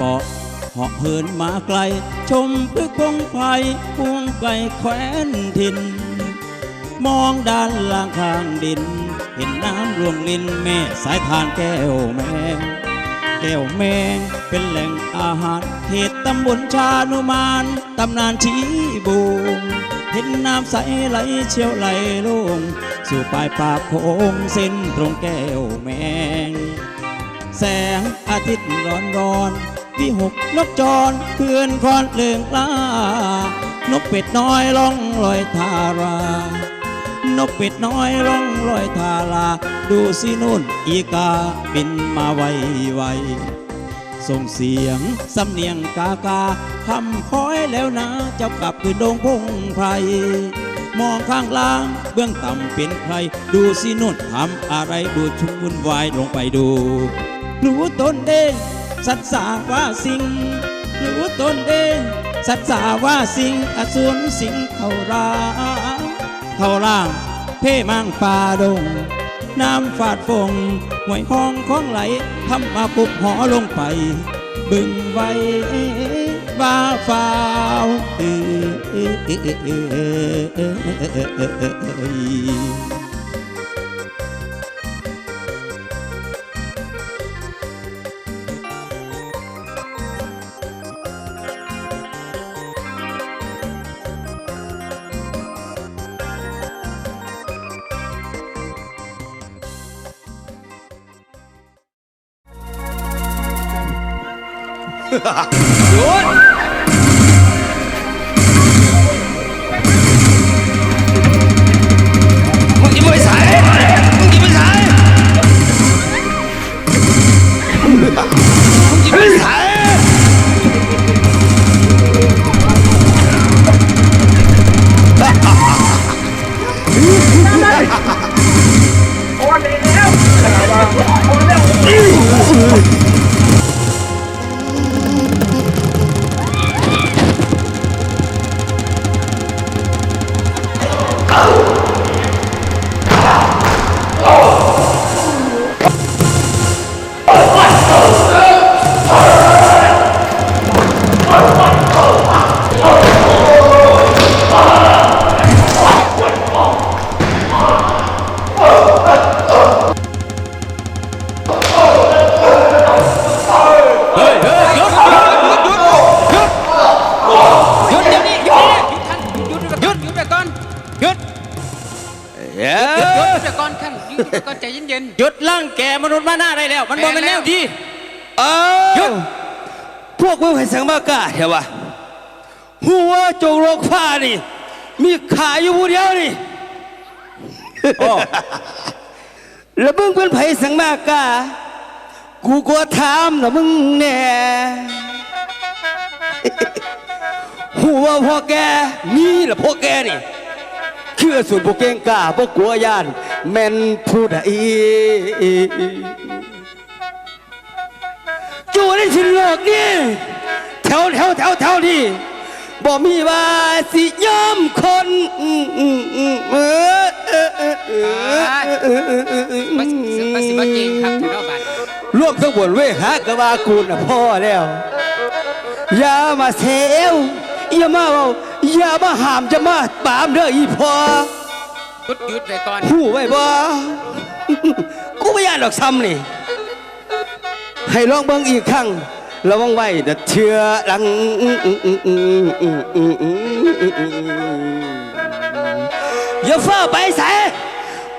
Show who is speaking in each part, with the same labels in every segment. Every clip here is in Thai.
Speaker 1: ปะเปาะเหาะเหินมาไกล ชมพฤกพงไพรพวงไก่แคว้นถิ่นมองด้านล่างข้างดิน เห็นน้ำลวงลินแม่สายทานแก้วแมงแก้วแมงเป็นแหล่งอาหารเขตตำบลชานุมานตำนานชีบูงเห็นน้ำใสไหลเชี่ยวไหลลง สู่ปลายปากโคงเส้นตรงแก้วแมง แสงอาทิตย์ร้อนร้อน วิหกนกจรเพื่อนคอนเลืองลานกเป็ดน้อยล่องลอยทารา นกเป็ดน้อยร้องลอยทาลาดูสินุ่นอีกาบินมาไวไวส่งเสียงสำเนียงกากาคำคอยแล้วนะเจ้ากลับคือดงพงไพรมองข้างล่างเบื้องต่ำเป็นใคร ดูสินุ่นทำอะไรดูชุมวุ่นวายลงไปดูรู้ตนเอง สัตสาว่าสิ่งรู้ตนเองสัตสาว่าสิ่งอสูรสิงเขาราเท่าล่าง เพ่มังป่าดง น้ำฝาดฟงหวยห้องของไหลทำมาปุบหอลงไป บึงไว้ว่าฟ้าวเอ
Speaker 2: หยุดมึงยิ้มไม่ใส่มึงยิ้ไม่ใส่มึงยิ้มไม่ใส่โอน
Speaker 1: แล้วโอนแล้ว
Speaker 2: พวกมึงให้สังมากาเถอะวะหัวโจงโรคผ้านี่ มีขายอยู่ผู้เดียวนี่แล้วมึงเป็นไผสังมากากูก็ถามนะมึงแน่หัวพ่อแกนี่แหละพ่อแกนี่คืออสูตรพวกเก่งกล้าพวกกลัวยานแม่นผู้ใด จูในชิ้นโลกนี่แถวแถวแถวแถวนี่บ่มีว่าสิยอมคนเออเออเออเออ
Speaker 3: มาสิมาสิมาเก่งครับที่เราบัด
Speaker 2: รวมทั้งบนเวหากะว่ากูน่ะพ่อแล้ว อย่ามาเซลอย่ามาเว้าอย่ามาหามจะมาปามเด้ออีพ่อ
Speaker 3: หยุดหยุดไปก่อน
Speaker 2: หูไว้บ่กูไม่ยานดอกซ้ำนี่ ให้ลองเบิ่งอีกครั้งระวังไว้เด็ดเชื่อหลังอย่าเฝ้าไปแส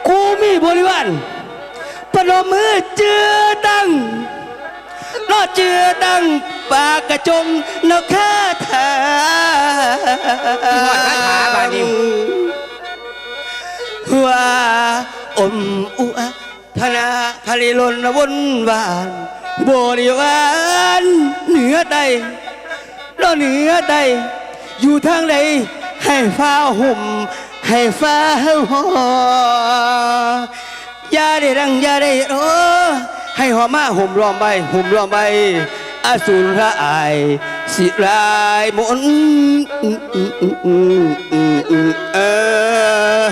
Speaker 2: กูมีบริวารประนมมือเจือตังรอเจือตังปากกระจงนกข้าถา
Speaker 3: ที่หอดคาถาบานี้
Speaker 2: ว่าอมอุอะธนาทะเลลนวนวาน บริวารเหนือใดรอเหนือใด อยู่ทางใด ให้ฟ้าห่ม ให้ฟ้าห่ออย่าได้ดังอย่าได้รอให้หอมมาห่มรอมใบห่มรอมใบอสูรร้ายสิรายมนเออ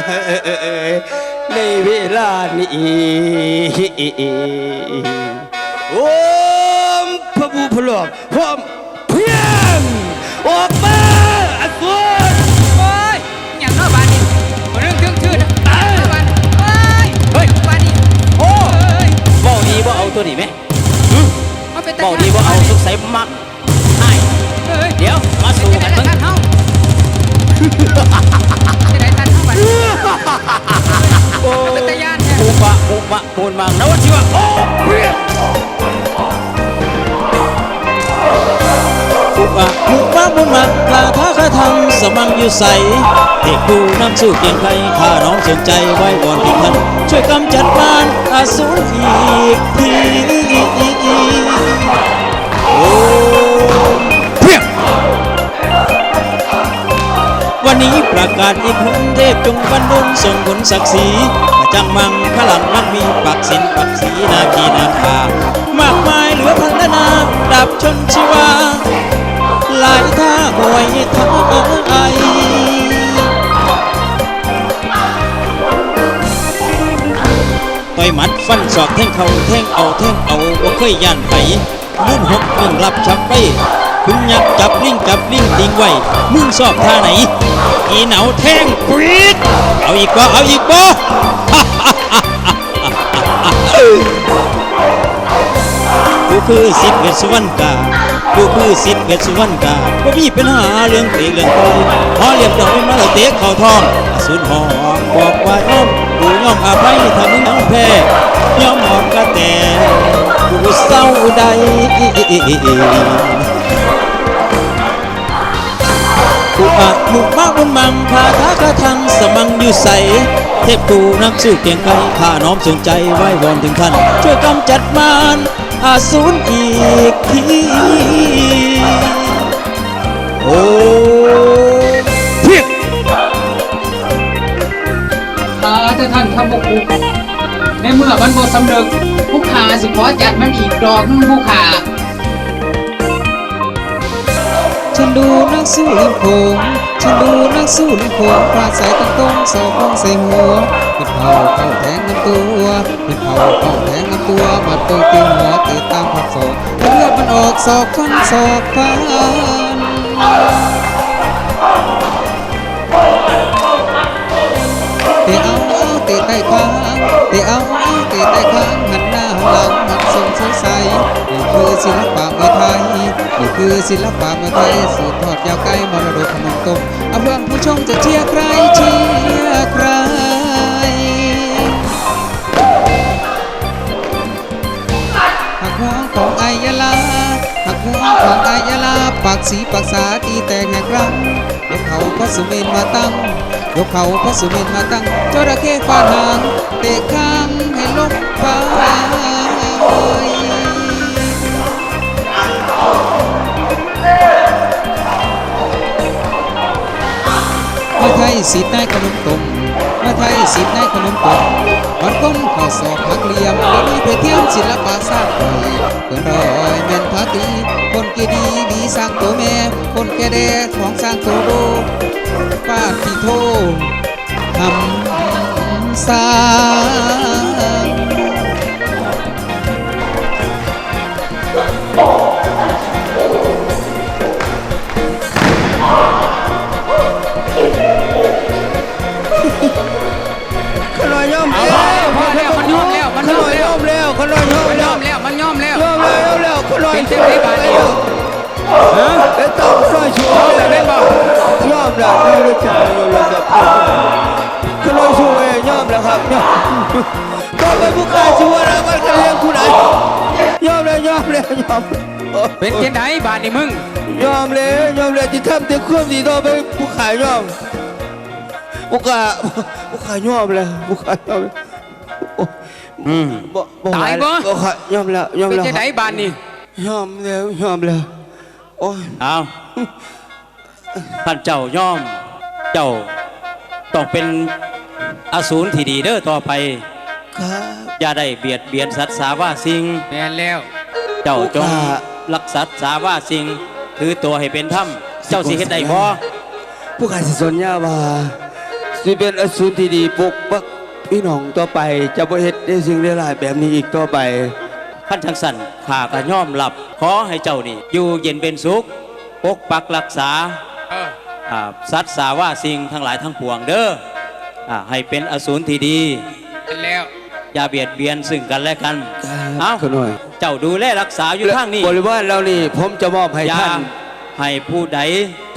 Speaker 2: ในเวลานี้ โอมพระผู้พลอกพร้อมเพียงออกมาอสูร
Speaker 3: โอ้ยอย่างเนอกบ้านนี่เรื่องถึงชื่อนะเนอกบ้านเฮ้ย
Speaker 1: เฮ้ย
Speaker 3: บ้านนี่
Speaker 1: โอ้
Speaker 3: เฮ้ย
Speaker 1: เบาดีบ่เอาตัวนี้ไหม
Speaker 3: มันเป็นตา
Speaker 1: เบาดีบ่เอาสงสัยมักให้
Speaker 3: เฮ้ย
Speaker 1: เดี๋ยวมาสู่
Speaker 3: จะ
Speaker 1: กัน
Speaker 3: ได้
Speaker 1: เบิ่ง
Speaker 3: ทันเฮาจะได้ทันเฮาบ้านนี่เป็นตาย่านแท้
Speaker 1: ปูปะปูปะปูนมังนวชิวะโอ้ปูปะปูปะปูนมังคาถาคาทำสมังอยู่ใสเด็กดูน้ำสู้เกียงไกรข้าน้องสนใจไว้วอนที่ท่านช่วยกำจัดมารอาสูรอีกทีโอ้เพียวันนี้ประกาศอีกหนเทพจงบันดลส่งผลศักดิ์ศรี จังมังพลังมังมีปักสินปักสีนาคีนาคามากมายเหลือพันนา ดับชนชีวา หลายท่าหวยท่าไอต่อยหมัดฟันศอกแทงเข่าแทงเอาแทงเอาบ่เคยย่านไผลื่นหกมึงรับชับไปคุณยักจับลิงจับลิงติงไว้มึงสอบท่าไหนอีเหนาแทงปรีดเอาอีกบ่เอาอีกบ่ กูคือสิทธิ์เวชสุวรรณกากูคือสิทธิ์เวชสุวรรณกาบ่มีปัญหาเรื่องเตะเรื่องต่อยพอเรียบร้อยมาแล้วเตะเข่าทองอสูรหอกบอกว่าย่อมกูย่อมอาภัยถ้ามึงยังแพ้ย่อมหอมกระแตกูเศร้าใด กูปะมุกมากบนมังคาถาคาทังสมังอยู่ใส เทพกูนักสู้เกียงไกรข้าน้อมสนใจไหว้วอนถึงท่าน ช่วยกำจัดมารอาสูรอีกทีโอ้เพียง
Speaker 3: ข้าจะท่านทำบุกบุกในเมื่อมันบ่สำเร็จผู้ขาสิขอจัดมันอีกดอกนึงผู้ขา
Speaker 4: ดูนักสู้ลิมโขงฉันดูนักสู้ลิมโขงปราดสายตั้งตรงสอบของใส่หัวเห็ดเผาเข้าแทงน้ำตัวเห็ดเผาเข้าแทงน้ำตัวมาตัวตีหัวตีตามผักศอกเลือดมันออกศอกฟันศอกฟันเตะเอาเตะใต้คางเตะเอาเอาเตะใต้คางหัน หลังหันทรงสงสัยนี่คือศิลปะมวยไทยนี่คือศิลปะมวยไทยสืบทอดยาวไกลมรดกขนมตมเอาเพื่อนผู้ชมจะเชียร์ใครเชียร์ใครหักหัวของไอยาลาหักหัวของไอยาลาปากสีปากสาตีแตกแหกรังยกเขาพระสุเมนมาตั้งยกเขาพระสุเมนมาตั้งจระเข้ฟาดหางเตะข้าง ลบฟ้าเมื่อไทยสีดนายขนมตมเมื่อไทยสีดนายขนมตมวันก้มข้อสอบหักเหลี่ยมเดี๋ยวนี้ไปเที่ยวศิลปะสร้างไปเปิดรอยแม่นพาตีคนเกดีดีสร้างตัวแม่ คนแกแดของสร้างตัวโดป้าที่โททำ สา
Speaker 2: ขน้อยย่อม
Speaker 3: เอา
Speaker 2: แล้ว
Speaker 3: พอแล้วมันยอมแล้วมันยอ
Speaker 2: น้
Speaker 3: ม
Speaker 2: อย
Speaker 3: แล้
Speaker 2: ย่อมแล้วขน้อยย่อม
Speaker 3: มัน
Speaker 2: แล้
Speaker 3: ยอ
Speaker 2: ว
Speaker 3: มแล้วมันยอมแล้ว
Speaker 2: ย่อมแล้วย่อมแล้วขน้อย
Speaker 3: เป็นจังไดบาดนี้
Speaker 2: ฮะเอต้องขน้อยชัวร์แล้ว
Speaker 3: เป็นบ่
Speaker 2: ย่อมแล้วย่อมแล้จ้าย่อมแล้วครับ ขน้อยชัวร์ย่อมแล้วครับย่อมก็เป็นผู้กล้าชัวร์แล้วมันจะเลี้ยงผู้ใดย่อมแล้วย่อมแล้วย่อม
Speaker 3: เป็นจังไดบาดนี่มึง
Speaker 2: ยอมเลยยอมเลยที่ทำเต็มเครื่องดีต่อไปผู้ขายยอมผู้ขายผู้ขายยอมเลยผู้ขายยอมเลยโอ้
Speaker 1: อืม
Speaker 2: บ่บ่
Speaker 3: ตายบ่
Speaker 2: ผู้ขายยอมแล้วยอม
Speaker 3: เป็น
Speaker 2: แล้ว
Speaker 3: จังไดบาดนี่
Speaker 2: ยอมแล้วยอมแล้วโอ้ย
Speaker 1: เอาท่านเจ้าย่อม เจ้าต้องเป็น อสูรที่ดีเด้อต่อไป
Speaker 2: ครับ
Speaker 1: อย่าได้เบียดเบียนสัตว์สาว่าสิ่ง
Speaker 3: แม่นแล้ว
Speaker 1: เจ้าจง
Speaker 2: ว่า
Speaker 1: รักษาสาว่าสิ่ง ถือตัวให้เป็นธรรมเจ้าสิเฮ็ดได้บ่
Speaker 2: ผู้ขายสิสนญาว่าสิเป็นอสูรที่ดีปกปักพี่น้องต่อไป จะบ่เฮ็ดได้สิ่งได้หลายแบบนี้อีกต่อไป
Speaker 1: ขั้นทังสันข้าก็ย่อมหลับขอให้เจ้านี่ อยู่เย็นเป็นสุขปกปักรักษา
Speaker 3: เออ
Speaker 1: อ่าสัตว์สาว่าสิ่งทั้งหลายทั้งปวงเด้ออา ให้เป็นอสูรที่ดี
Speaker 3: เป็นแล้ว
Speaker 1: อย่าเบียดเบียนซึ่งกันและกัน
Speaker 2: เอา
Speaker 1: เอ้า
Speaker 2: ขน่อย
Speaker 1: เจ้าดูแลรักษาอยู่ทางนี้
Speaker 2: บริวารเรานี่ผมจะมอบให้
Speaker 1: อย่า
Speaker 2: ท่าน
Speaker 1: ให้ผู้ใด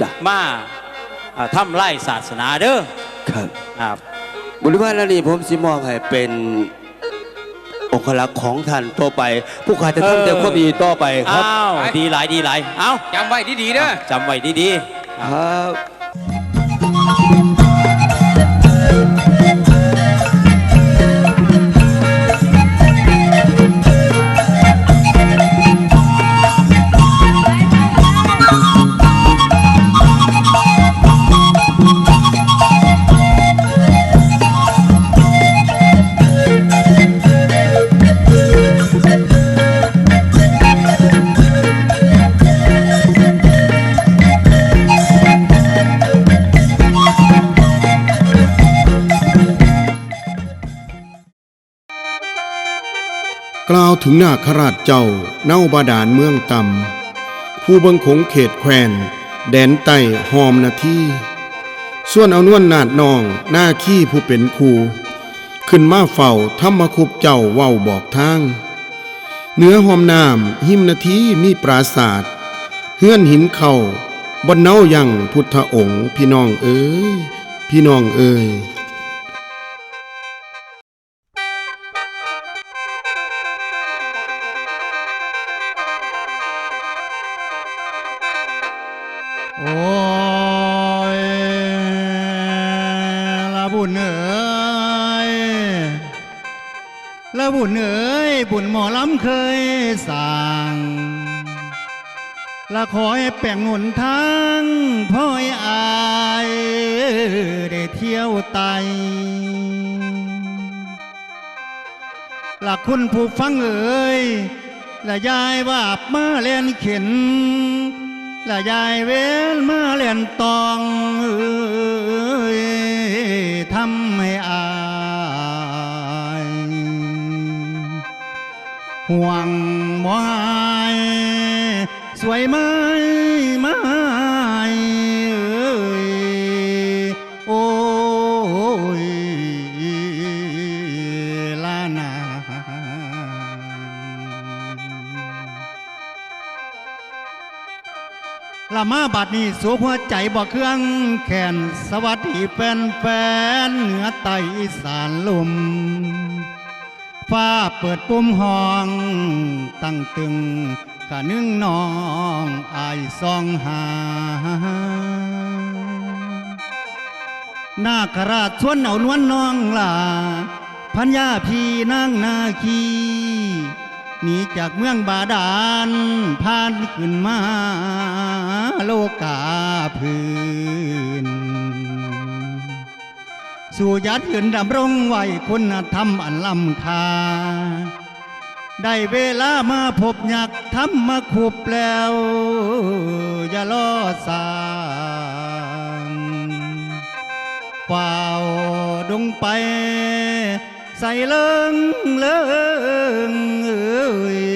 Speaker 2: จ้ะ
Speaker 1: มาอ่าทำไล่ศาสนาเด้อ
Speaker 2: ครับ
Speaker 1: อ่า
Speaker 2: บริวารเรานี่ผมสิมอบให้เป็นองคลักษ์ของท่านต่อไป ผู้ขาจะทำแต่ความดีต่อไปครับ
Speaker 1: อ้าวดีหลายดีหลายเอ้า
Speaker 3: จำไว้ดีๆเด้อ
Speaker 1: จำไว้ดีๆ
Speaker 2: ครับ
Speaker 5: ถึงนาคราชเจ้าเน่าบาดาลเมืองต่ำผู้บิงคงเขตแควนแดนไต่หอมนาทีส่วนเอานวลนาดนองหน้าขี้ผู้เป็นครูขึ้นมาเฝ้าธรรมคุบเจ้าเว้าบอกทางเหนือหอมน้ำหิมนาทีมีปราศาสตร์เฮื่อนหินเข่าบนเนายังพุทธองค์ พี่น้องเอ้ยพี่น้องเอ้ย
Speaker 6: แบ่งหนทางพ่อยอายได้เที่ยวไตหละคุณผู้ฟังเอ๋ยละยายว่าบมาเล่นเข็นละยายเว้นมาเล่นตองเอ้ยทำให้อายห่วงมอยสวยไหม ไม้โอ้ยลานาละมาบัดนี้สูหัวใจบ่เครื่องแขนสวัสดีแฟนแฟนเหนือใต้อีสานลมฟ้าเปิดปุ่มห้องตั้งตึง กะนึ่งน้องอายซองหา นาคราชชวนเอานวลน้องลาพัญญาพี่นางนาคีหนีจากเมืองบาดาลผ่านขึ้นมาโลกาพื้น สู่ยัดยืนดำรงไว้คุณธรรมอันล้ำค่า ได้เวลามาพบยักทำมาขุบแล้ว อย่าล้อสางเป่าดงไป ใส่เลิงเลิงเอ้ย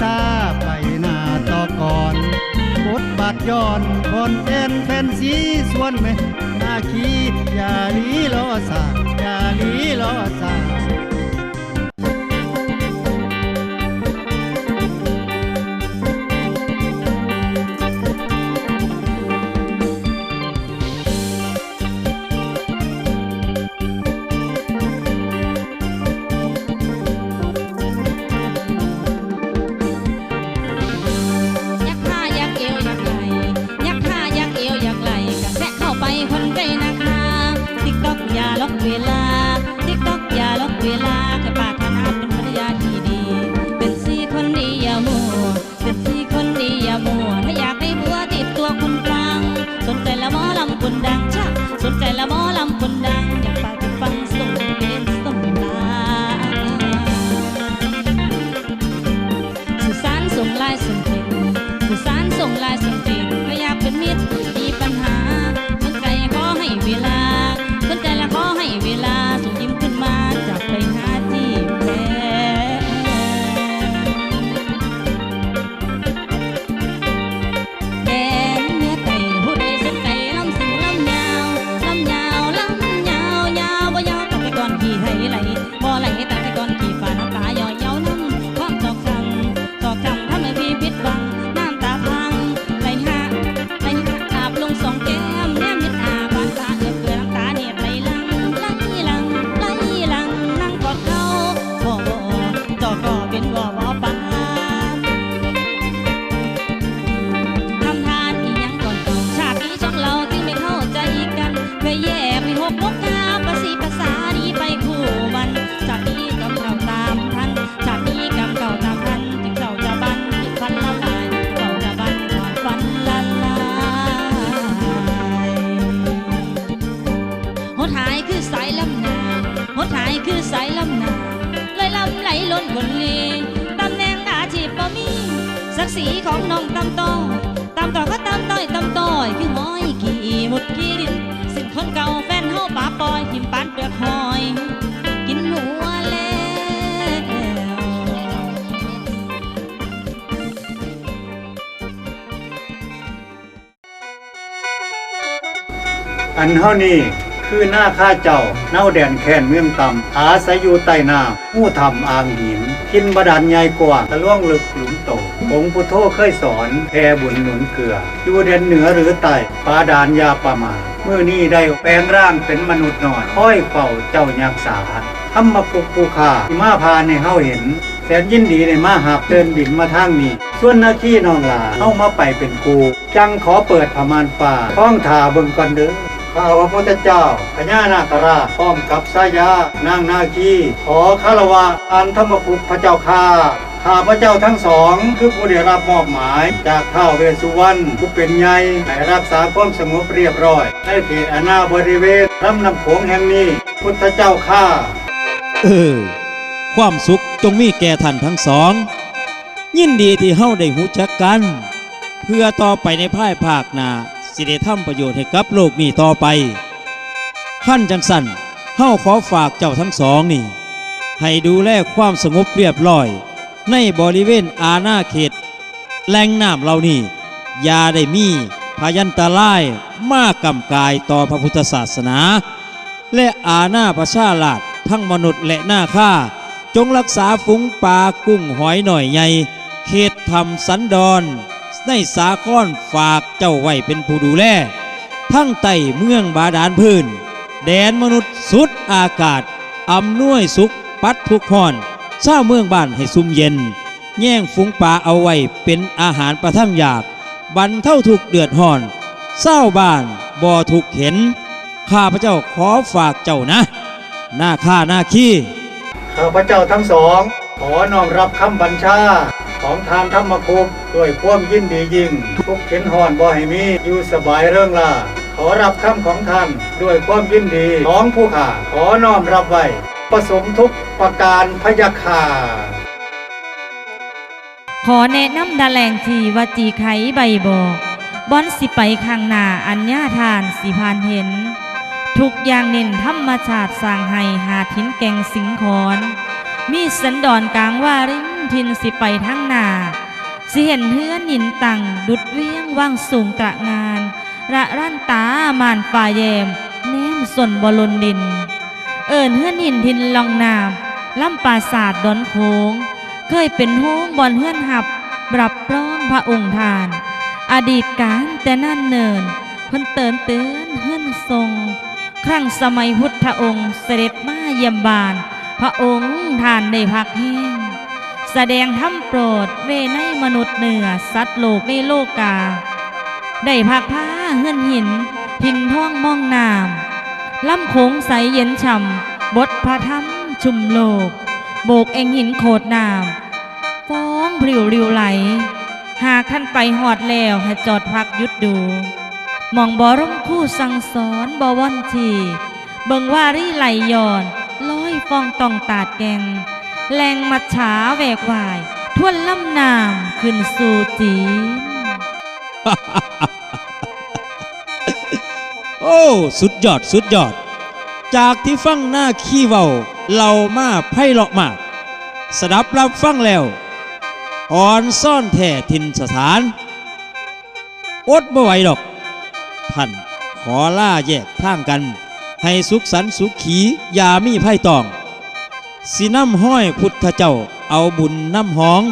Speaker 6: ซาไปหน้าต่อก่อนบทบาทย้อนคนเต้นแฟนสีส่วนแม่นาคีอย่าลีลอสาอย่าลีลอสา
Speaker 7: ล็อกเวลา อยทิมปานเปลือกหอย กินหัวแล้ว
Speaker 6: อันเท่านี้คือหน้าข้าเจ้าเน่าแดนแค้นเมืองต่ำอาศัยอยู่ใต้น้ำผู้ทำอ่างหินทินบดาลใหญ่กว่าตะล่วงลึกหลุมโต องค์พุทโธเคยสอนแพ่บุญหนุนเกลืออยู่เดนเหนือหรือใต้ปาดานยาประมาเมื่อนี้ได้แปลงร่างเป็นมนุษย์หน่อยค่อยเฝ้าเจ้ายักษ์สาทำมาปุกปูขาที่มาพาในเฮาเห็นแสนยินดีในมาหับเดินบินมาทางนี้ ส่วนหน้าที่นองหลาเข้ามาไปเป็นครูจังขอเปิดพมานป่าท้องทาเบิ่งก่อนเด้อข้าพระพุทธเจ้าพญานาคราชพร้อมกับสายานางนาคีขอคารวะอันธรรมพุทธพระเจ้าข้า ข้าพระเจ้าทั้งสอง คือผู้ได้รับมอบหมาย จากท้าวเวสสุวรรณผู้เป็นใหญ่ให้รักษาความสงบเรียบร้อยในเขตอาณาบริเวณลำน้ำโขงแห่งนี้ พุทธเจ้าข้า
Speaker 1: เออความสุขจงมีแก่ท่านทั้งสอง ยินดีที่เฮาได้หูจักกัน เพื่อต่อไปในภายภาคหน้าสิได้ทำประโยชน์ให้กับโลกนี้ต่อไปขั้นจังสันเฮาขอฝากเจ้าทั้งสองนี่ ให้ดูแลความสงบเรียบร้อย ในบริเวณอาณาเขตแหล่งน้ำเหล่านี้ยาได้มีพยันตรายมากกำกายต่อพระพุทธศาสนา และอาณาประชาราชทั้งมนุษย์และหน้าข้าจงรักษาฝูงปลากุ้งหอยหน่อยใหญ่เขตทำสันดอนในสาก้อนฝากเจ้าไว้เป็นผู้ดูแล ทั้งไต่เมืองบาดาลพื้น แดนมนุษย์สุดอากาศอำนวยสุขปัดทุกหอน เช้าเมืองบ้านให้ซุ่มเย็น แย่งฝูงปลาเอาไว้เป็นอาหารประทังอยากบรรเท่าทุกเดือดห่อนเศร้าบ้านบ่ทุกเห็น ข้าพระเจ้าขอฝากเจ้านะ หน้าข้าหน้าขี้
Speaker 6: ข้าพระเจ้าทั้งสอง ขอน้อมรับคำบัญชาของทานธรรมคุปด้วยความยินดียิ่งทุกเข็นหอนบ่ให้มีอยู่สบายเรื่องล่าขอรับคำของท่านด้วยความยินดีของผู้ข่าขอน้อมรับไว้ ประสงค์ทุกประการพยาคา
Speaker 7: ขอแนะนำดาแหลงทีวจีไขใบบอกบอนสิไปข้างหน้าอัญญาทานสิพานเห็น ทุกอย่างเน้นธรรมชาติสร้างให้หาดหินแกงสิงขอนมีสันดอนกลางว่าริมทินสิไปทั้งหน้าสิเห็นเฮือนหินตังดุดเวียงว่างสูงตระงาน ระร่านตามานฝ่าแยม แนมส่วนบอลนดิน เอิญเฮือนหินทินลองนามลำปราศาสตร์ดอนโค้ง เคยเป็นโฮงบอนเฮือนหับปรับปร้องพระองค์ทาน อดีตการแต่นั่นเนินเพิ่นเตือนเตือนเฮือนทรง ครั้งสมัยพุทธองค์เสด็จมาเยี่ยมบาน พระองค์ทานได้พักแห้งแสดงธรรมโปรดเวในมนุษย์เหนือสัตว์โลกในโลกาได้พักผ้าเฮือนหิน ทินท่องมองนาม ล่ำโขงใสเย็นฉ่ำบทพระธรรมชุมโลก โบกเองหินโขดนามฟ้องพริวริวไหล หากขั้นไปหอดแล้วให้จอดพักยุดดู มองบอร่มคู่สั่งสอนบอว่อนทีเบิงว่ารี่ไหลย้อนล้อยฟองตองตาดแกง แรงมัดฉาแหวกวาย ทวนล่ำนามขึ้นสู่จีน
Speaker 1: โอ้สุดยอดสุดยอด จากที่ฟังหน้าขี้เว้าเรามาไพ่เลาะมาสดับรับฟังแล้วอ่อนซ่อนแท่ทินสถาน อดบ่ไหวดอก ท่านขอล่าแยกทางกัน ให้สุขสันสุขขียามีไพ่ตอง สิน้ำห้อยพุทธเจ้าเอาบุญน้ำหอง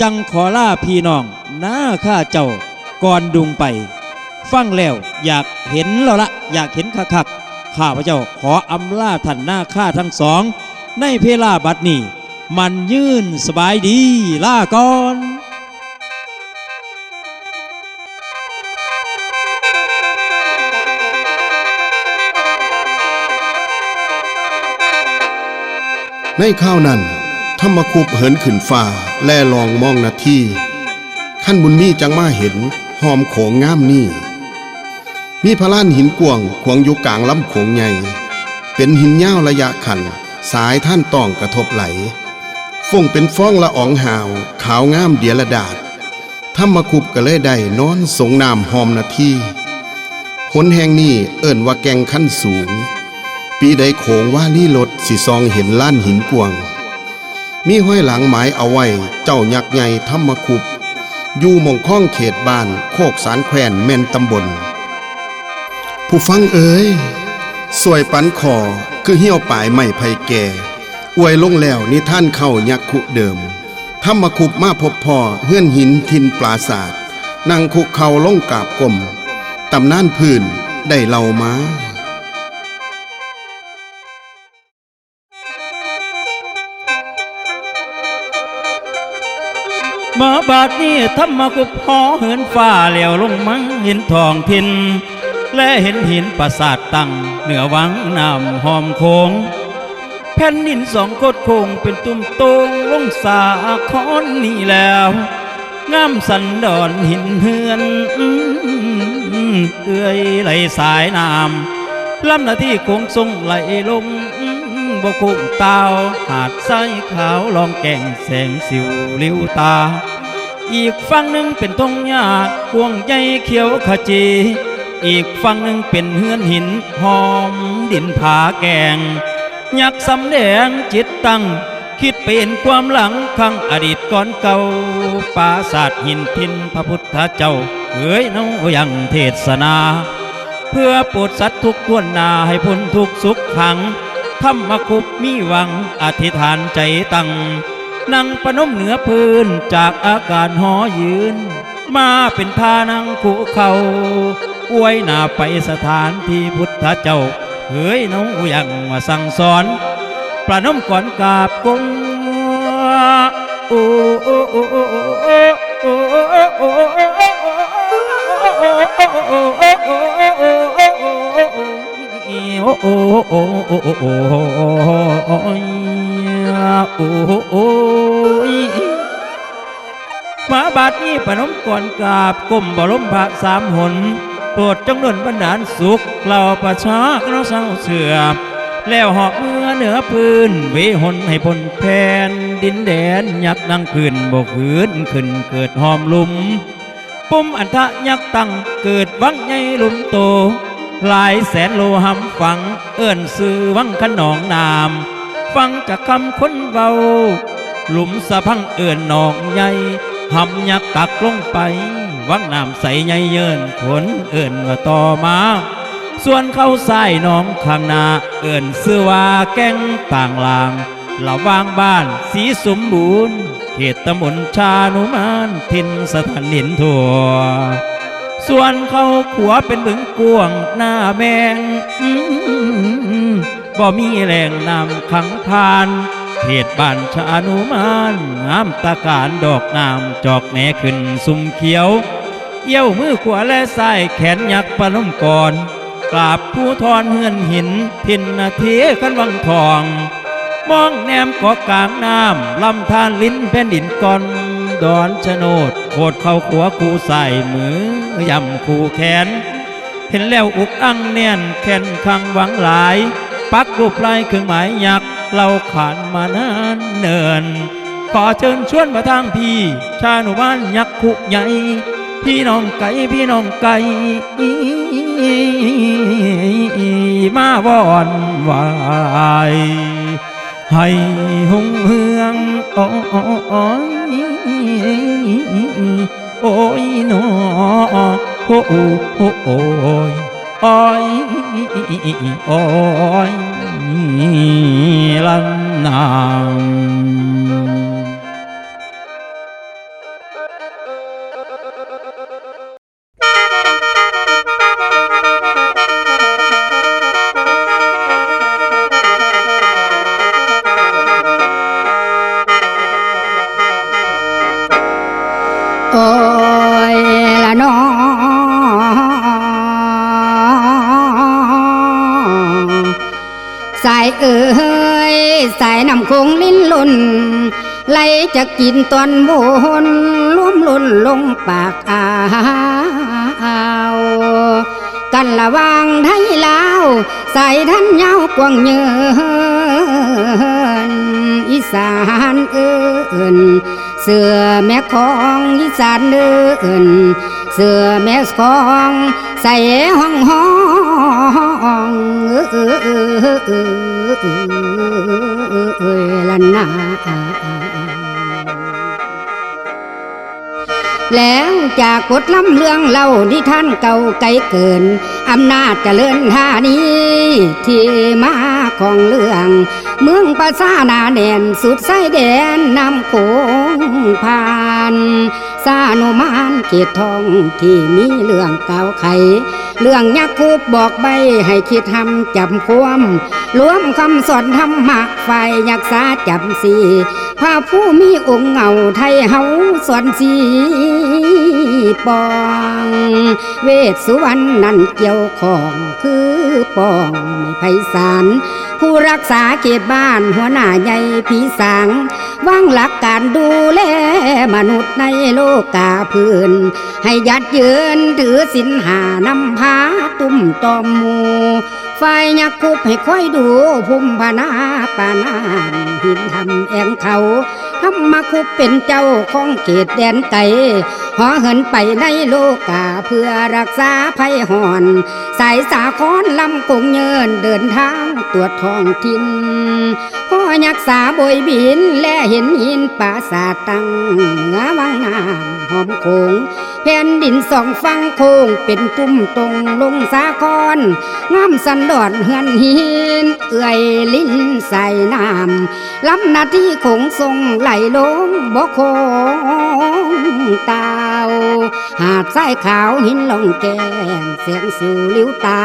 Speaker 1: จังขอล่าพี่น้องหน้าข้าเจ้าก่อนดุงไป ฟังแล้วอยากเห็นแล้วละอยากเห็นคักๆข้าพระเจ้าขออำลาท่านหน้าข้าทั้งสอง ในเพลาบัดนี้ มันยื่นสบายดีล่าก่อน
Speaker 5: ในข้าวนั้น ธรรมคูบเหินขึ้นฟ้า แล่ลองมองนาทีขั้นบุญมีจังมาเห็น หอมโขงงามนี่ มีพระล้านหินกวงขวงอยู่กลางลำโขงใหญ่ เป็นหินเง่าระยะขัน สายท่านต้องกระทบไหลฟงเป็นฟ้องละอองหาว ขาวงามเดียระดาษธรามคุบก็เลยได้นอนสงนามหอมนาทีหนแห่งนี้เอิ่นว่าแกงขั้นสูง ปีใดโขงว่าลี่ลดสิซองเห็นล้านหินกวง มีห้อยหลังไม้เอาไว้ เจ้ายักษ์ใหญ่ธรามคุบ อยู่มองข้องเขตบ้านโคกสารแควนแม่นตำบล ผู้ฟังเอ๋ยสวยปันคอคือเหี่ยวปลายไม่ไผแก่อวยลงแล้วนิท่านเข้ายักขุเดิมธรรมคุบมาพบพ่อเฮื่อนหินทินปราศาสตร์นางคุกเข่าลงกราบกลมตำนานพื้นได้เล่ามาเมื่
Speaker 1: อบาดนี้ธรรมกุบหอเหินฝ่าเหลียวลงมังเห็นทองทิน และเห็นหินปราสาทตั้งเหนือวังนำหอมโคงแผ่นดินสองโคตรโคงเป็นตุ้มโตงลงสาคอนนี่แล้วงามสันดอนหินเฮือนเอื้อยไหลสายน้ำลำหน้าที่คงทรงไหลลงบกุ่งตาหาดใสขาวลองแก่งแสงสิวลิวตา อีกฝั่งหนึ่งเป็นทงหญ้าควงใหญ่เขียวขจี อีกฝั่งหนึ่งเป็นเฮือนหินหอมดินผาแกง ยักษ์สำแดงจิตตั้ง คิดเป็นความหลังข้างอดีตก่อนเก่าปราศาสตร์หินทินพระพุทธเจ้าเอ้ยน้องยังเทศนา เพื่อปวดสัตว์ทุกทวนนาให้พ้นทุกสุขขังธรรมคุปมีหวังอธิษฐานใจตั้งนั่งประนมเหนือพื้นจากอาการหอยืน มาเป็นท่านั่งขู่เขาอวยหน้าไปสถานที่พุทธเจ้าเฮ้ยน้องยังมาสั่งสอน ประนมก่อนกาบกงโอ้โอ้โอ้โอ้โอ้โอ้โอ้มาบาดนี้ปนมก่อนกราบก้มบรมพระสามหน โปรดจงดลบันดาลสุขเราประชากเราเศร้าเสื่อมแล้วหอกเมื่อเหนือพื้นเวหนให้พ้นแผ่นดินแดนยักษ์ดังขึ้นบกหืนขึ้นเกิดหอมลุม ปุ่มอันทะยักษ์ตั้งเกิดวังใหญ่ลุมโต หลายแสนโลหำฝัง เอื้นซื้อวังขนองนาม ฟังจากคำคนเบาหลุมสะพังเอื้อนหนองใหญ่หำยักษ์ตักลงไป วังน้ำใสใหญ่เยินขนเอื้อนว่าต่อมา ส่วนเข้าใส่น้องข้างหน้าเอื้อนซื้อว่าแก้งต่างลางระวางบ้านสีสมบูรณ์เขตตำบลชานุมานทินสถานินทั่วส่วนเขาขัวเป็นบึงกวงหน้าแมงบ่มีแหล่งนำขังพาน เขตบ้านชานุมานงามตาการดอกนามจอกแหนขึ้นสุ่มเขียวเยี่ยวมือขวาและซ้ายแขนยักษ์ปนมก่อนกราบผู้ทอนเฮือนหินทินนาทีขันวังทอง มองแนมเกาะกลางน้ำลำธารลิ้นแผ่นดินก่อนดอนชโนดโคดเข้าขัวคูใส่มือยำคูแขน เห็นแล้วอุกอังเนียนแค่นคังหวังหลาย ปักรูปลายเครื่องหมายยักษ์ เราขานมานานเนิน ขอเชิญชวนมาทางพี่ ชาหนุบ้านยักษ์คุกใหญ่ พี่น้องไก่พี่น้องไก่มาวอนวายให้หงเฮืองโอ้ยโอ้ยนอโอ้โอ้โอ้โอ้ย โอ้ย น
Speaker 8: ไหลจะกินตอนบนลุ่มลุ่นลงปากอ่าวกันระวางไทยลาวใส่ท่านยาวกวางเยินอีสานเอินเสือแม่ของอีสานเดินเสือแม่ของใส่ห้องห้องเออเออเออ เละนาแล้วจากกดลำเรื่องเล่านิท่านเก่าไกลเกิน อำนาจเจริญท่านี้ ที่มาของเรื่อง เมืองภาษานาแดนสุดไส้แดนนำโขงผ่าน สานุมานเกตทองที่มีเรื่องเก่าไข เรื่องยักษ์คูบบอกใบให้คิดทำจำความรวมคำสอนธรรมะฝ่ายยักษาจำสีพาผู้มีองค์เงาไทยเฮาสอนสีปอง เวทสุวรรณนั่นเกี่ยวของคือปองไม่ไพศาล ผู้รักษาเขตบ้านหัวหน้าใหญ่ผีสางวางหลักการดูแลมนุษย์ในโลกกาพื้น ให้ยัดเยืนถือสินหานำพาตุ้มตอมมูไฟยักคุบให้ค่อยดูภูมิพนาปานานหินทำแองเขา ทำมาคุบเป็นเจ้าของเขตแดนไกลหอเหินไปในโลกาเพื่อรักษาภัยหอน สายสาคอนลำกงเยินเดินทางตรวจท้องถิ่นพ่อยักษาบอยบินและเห็นหินป่าสาตังงาวังน้ำหอมโขงแผ่นดินสองฟังโค้งเป็นตุ้มตรงลงสาคอนงามสันดอนเฮือนหิน เอื่อยลิ้นใส่น้ำลำนาที่คงทรงไหลลงบ่คงตาหาดทรายขาวหินลงแก้มเสียงสู่ลิ้วตา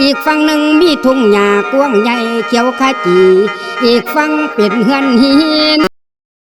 Speaker 8: อีกฝั่งหนึ่งมีทุ่งหญ้ากว้างใหญ่เขียวขจี อีกฝั่งเป็นเฮือนหิน